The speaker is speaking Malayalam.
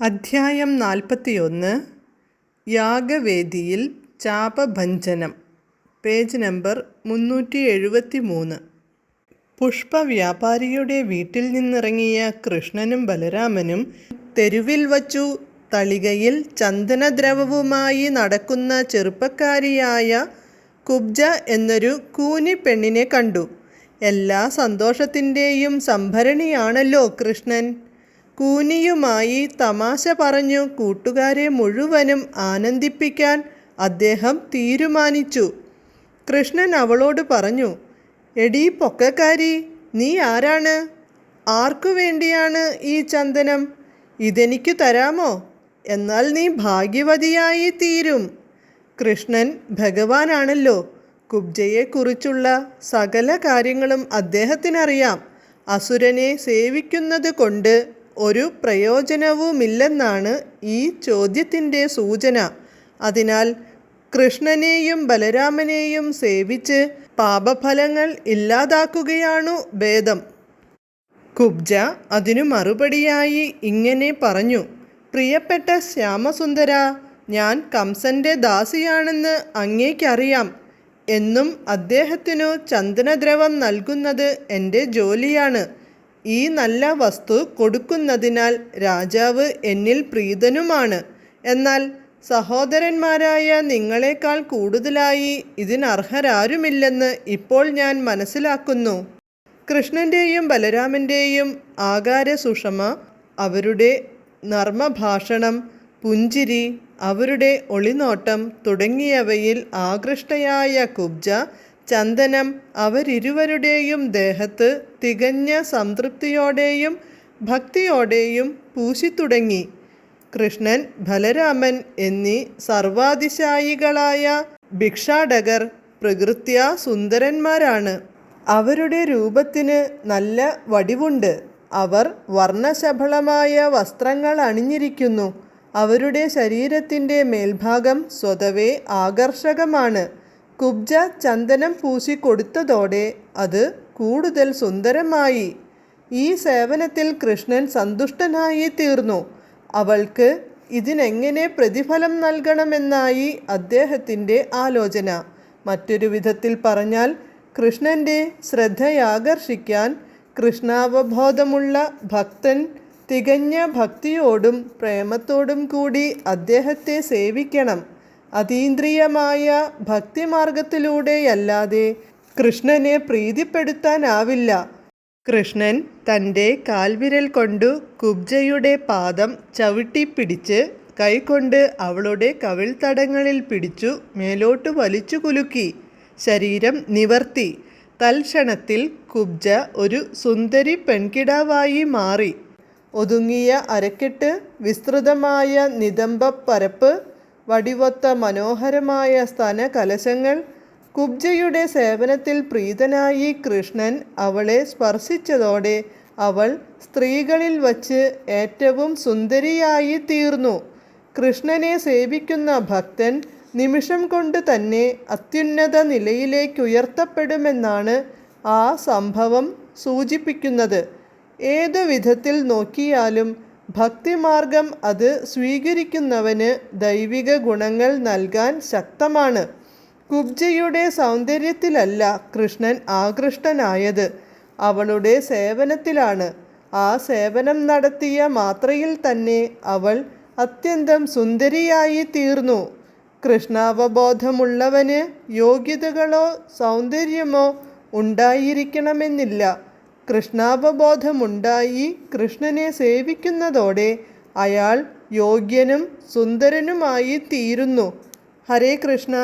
അധ്യായം നാൽപ്പത്തിയൊന്ന് യാഗവേദിയിൽ ചാപഭഞ്ജനം പേജ് നമ്പർ മുന്നൂറ്റി എഴുപത്തി മൂന്ന് പുഷ്പവ്യാപാരിയുടെ വീട്ടിൽ നിന്നിറങ്ങിയ കൃഷ്ണനും ബലരാമനും തെരുവിൽ വച്ചു തളികയിൽ ചന്ദനദ്രവവുമായി നടക്കുന്ന ചെറുപ്പക്കാരിയായ കുബ്ജ എന്നൊരു കൂനി പെണ്ണിനെ കണ്ടു. എല്ലാ സന്തോഷത്തിന്റെയും സംഭരണിയാണല്ലോ കൃഷ്ണൻ. കൂനിയുമായി തമാശ പറഞ്ഞു കൂട്ടുകാരെ മുഴുവനും ആനന്ദിപ്പിക്കാൻ അദ്ദേഹം തീരുമാനിച്ചു. കൃഷ്ണൻ അവളോട് പറഞ്ഞു എടീ പൊക്കക്കാരി നീ ആരാണ്? ആർക്കു വേണ്ടിയാണ് ഈ ചന്ദനം? ഇതെനിക്ക് തരാമോ? എന്നാൽ നീ ഭാഗ്യവതിയായി തീരും. കൃഷ്ണൻ ഭഗവാനാണല്ലോ. കുബ്ജയെക്കുറിച്ചുള്ള സകല കാര്യങ്ങളും അദ്ദേഹത്തിനറിയാം. അസുരനെ സേവിക്കുന്നത് കൊണ്ട് ഒരു പ്രയോജനവുമില്ലെന്നാണ് ഈ ചോദ്യത്തിന്റെ സൂചന. അതിനാൽ കൃഷ്ണനെയും ബലരാമനെയും സേവിച്ച് പാപഫലങ്ങൾ ഇല്ലാതാക്കുകയാണു ഭേദം കുബ്ജ അതിനു മറുപടിയായി ഇങ്ങനെ പറഞ്ഞു പ്രിയപ്പെട്ട ശ്യാമസുന്ദര ഞാൻ കംസന്റെ ദാസിയാണെന്ന് അങ്ങേക്കറിയാം. എന്നും അദ്ദേഹത്തിനു ചന്ദനദ്രവം നൽകുന്നത് എന്റെ ജോലിയാണ്. ഈ നല്ല വസ്തു കൊടുക്കുന്നതിനാൽ രാജാവ് എന്നിൽ പ്രീതനുമാണ്. എന്നാൽ സഹോദരന്മാരായ നിങ്ങളെക്കാൾ കൂടുതലായി ഇതിനർഹരാരുമില്ലെന്ന് ഇപ്പോൾ ഞാൻ മനസ്സിലാക്കുന്നു. കൃഷ്ണന്റെയും ബലരാമന്റെയും ആകാര സുഷമ അവരുടെ നർമ്മഭാഷണം പുഞ്ചിരി അവരുടെ ഒളിനോട്ടം തുടങ്ങിയവയിൽ ആകൃഷ്ടയായ കുബ്ജ ചന്ദനം അവരിരുവരുടെയും ദേഹത്ത് തികഞ്ഞ സംതൃപ്തിയോടെയും ഭക്തിയോടെയും പൂശിത്തുടങ്ങി. കൃഷ്ണൻ ബലരാമൻ എന്നീ സർവാതിശായികളായ ഭിക്ഷാടകർ പ്രകൃത്യാ സുന്ദരന്മാരാണ് അവരുടെ രൂപത്തിന് നല്ല വടിവുണ്ട്. അവർ വർണശബളമായ വസ്ത്രങ്ങൾ അണിഞ്ഞിരിക്കുന്നു. അവരുടെ ശരീരത്തിന്റെ മേൽഭാഗം സ്വതവേ ആകർഷകമാണ്. കുബ്ജ ചന്ദനം പൂശി കൊടുത്തതോടെ അത് കൂടുതൽ സുന്ദരമായി. ഈ സേവനത്തിൽ കൃഷ്ണൻ സന്തുഷ്ടനായി തീർന്നു. അവൾക്ക് ഇതിനെങ്ങനെ പ്രതിഫലം നൽകണമെന്നായി അദ്ദേഹത്തിന്റെ ആലോചന. മറ്റൊരു വിധത്തിൽ പറഞ്ഞാൽ കൃഷ്ണന്റെ ശ്രദ്ധയാകർഷിക്കാൻ കൃഷ്ണാവബോധമുള്ള ഭക്തൻ തികഞ്ഞ ഭക്തിയോടും പ്രേമത്തോടും കൂടി അദ്ദേഹത്തെ സേവിക്കണം. അതീന്ദ്രിയമായ ഭക്തിമാർഗത്തിലൂടെയല്ലാതെ കൃഷ്ണനെ പ്രീതിപ്പെടുത്താനാവില്ല. കൃഷ്ണൻ തന്റെ കാൽവിരൽ കൊണ്ടു കുബ്ജയുടെ പാദം ചവിട്ടിപ്പിടിച്ച് കൈകൊണ്ട് അവളുടെ കവിൾത്തടങ്ങളിൽ പിടിച്ചു മേലോട്ട് വലിച്ചു കുലുക്കി. ശരീരം നിവർത്തി. തൽക്ഷണത്തിൽ കുബ്ജ ഒരു സുന്ദരി പെൺകിടാവായി മാറി. ഒതുങ്ങിയ അരക്കെട്ട് വിസ്തൃതമായ നിതംബപ്പരപ്പ് വടിവൊത്ത മനോഹരമായ സ്തന കലശങ്ങൾ കുബ്ജയുടെ സേവനത്തിൽ പ്രീതനായി കൃഷ്ണൻ അവളെ സ്പർശിച്ചതോടെ അവൾ സ്ത്രീകളിൽ വച്ച് ഏറ്റവും സുന്ദരിയായി തീർന്നു. കൃഷ്ണനെ സേവിക്കുന്ന ഭക്തൻ നിമിഷം കൊണ്ട് തന്നെ അത്യുന്നത നിലയിലേക്കുയർത്തപ്പെടുമെന്നാണ് ആ സംഭവം സൂചിപ്പിക്കുന്നത്. ഏതു വിധത്തിൽ നോക്കിയാലും ഭക്തിമാർഗം അത് സ്വീകരിക്കുന്നവന് ദൈവിക ഗുണങ്ങൾ നൽകാൻ ശക്തമാണ്. കുബ്ജയുടെ സൗന്ദര്യത്തിലല്ല കൃഷ്ണൻ ആകൃഷ്ടനായത്. അവളുടെ സേവനത്തിലാണ്. ആ സേവനം നടത്തിയ മാത്രയിൽ തന്നെ അവൾ അത്യന്തം സുന്ദരിയായി തീർന്നു. കൃഷ്ണാവബോധമുള്ളവന് യോഗ്യതകളോ സൗന്ദര്യമോ ഉണ്ടായിരിക്കണമെന്നില്ല. കൃഷ്ണാവബോധമുണ്ടായി കൃഷ്ണനെ സേവിക്കുന്നതോടെ അയാൾ യോഗ്യനും സുന്ദരനുമായി തീരുന്നു ഹരേ കൃഷ്ണ.